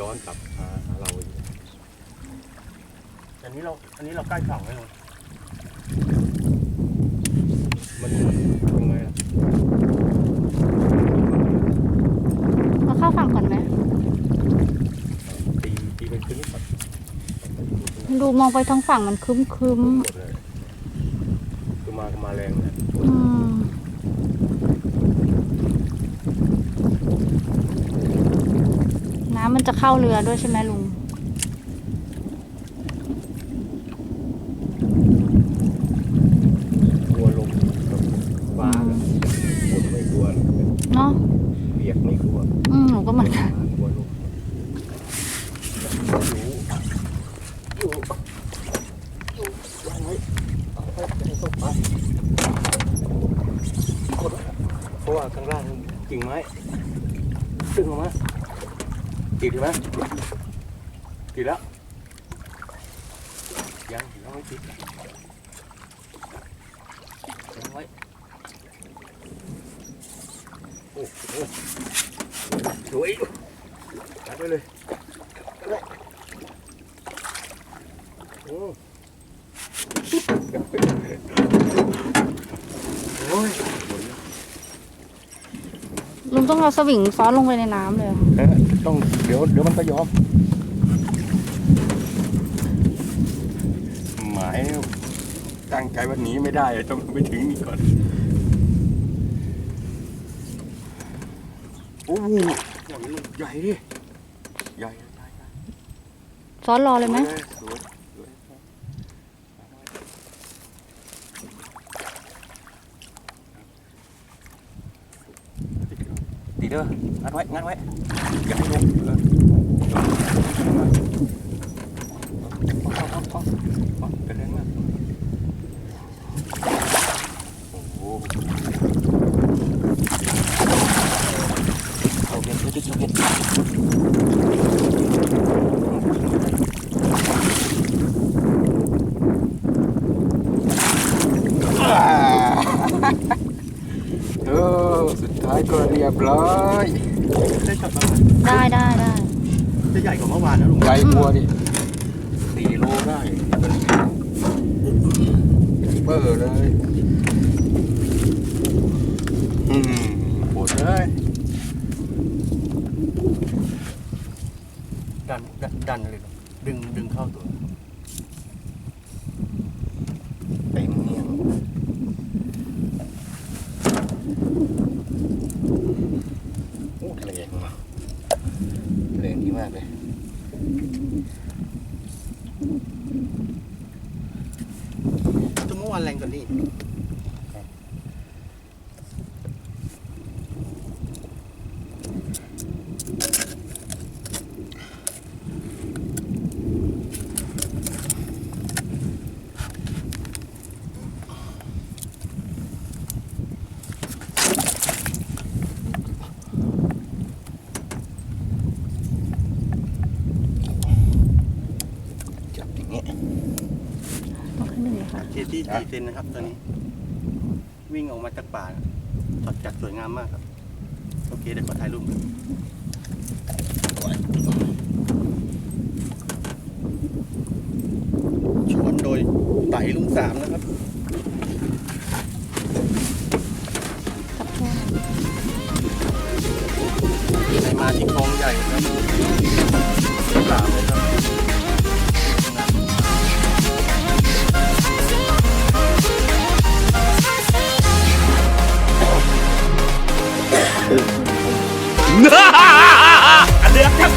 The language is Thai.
ย้อนกลับหาหาเราอีกอันนี้เราอันนี้เราใกล้ฝั่งแล้วลุงมันยังไงล่ะเราเข้าฝั่งก่อนไหมตีตีเป็นขึ้นก่อนดูมองไปทางฝั่งมันครึ้มครึ้มหมดเลยคือมาก็มาแรงนะๆอืมน้ำมัน จะเข้าเรือด้วยใช่ไหมลุง กลัวลมกับฟ้ากับฝนไม่กลัวเนาะเปียกไม่กลัวอืมหนูก็เหมือนกันกลัวลมอยู่อยู่อยู่วางไว้เอาไปให้ตกไปกดไว้เพราะว่าข้างล่างกิ่งไม้ดึงออกมา ติดไหมติดแล้วยังยังไม่ติดยังไว้โอ้โหสวยจัดไว้เลยจัดไว้โอ้โอ้ยลุงต้องเอาสวิงซ้อนลงไปในน้ำเลยเหรอเอ๊ะต้องเดี๋ยวเดี๋ยวมันก็ยอมหมายตั้งใจว่าหนีไม่ได้ต้องไปถึงนี่ก่อนโอ้โหอย่างนี้ใหญ่ดิใหญ่ใหญ่ใหญ่ซ้อนรอเลยไหม สวยสวยสวยตี เด้องัดไว้งัดไว้อย่าให้ลงเออเอาเอาเอาเอากระเด็นมาโอ้โหเอาเบียนเอาเบียนเอาเบียน เออ สุดท้ายก็เรียบร้อยได้ช็อตประมาณได้ได้ได้จะใหญ่กว่าเมื่อวานนะลุงใหญ่บัวดิสี่โลได้เบอร์เลยอืมปวดเลยดันดันดันเลยลุงดึงดึงเข้าตัว เต็มเนี่ยโอ้ทะเลมาทะเลดีมากเลย ตอรี่จับอย่างเงี้ย นหนึ่งเลยค่ะเคที่สี่เซนนะครับตัวนี้ วิ่งออกมาจากป่าถอดจัดสวยงามมากครับ โอเคเดี๋ยวขอถ่ายรูปก่อนชวนโดยไต่ลุงสามนะครับจับแค่ในมาที่คลองใหญ่ครับ เดือดแทบ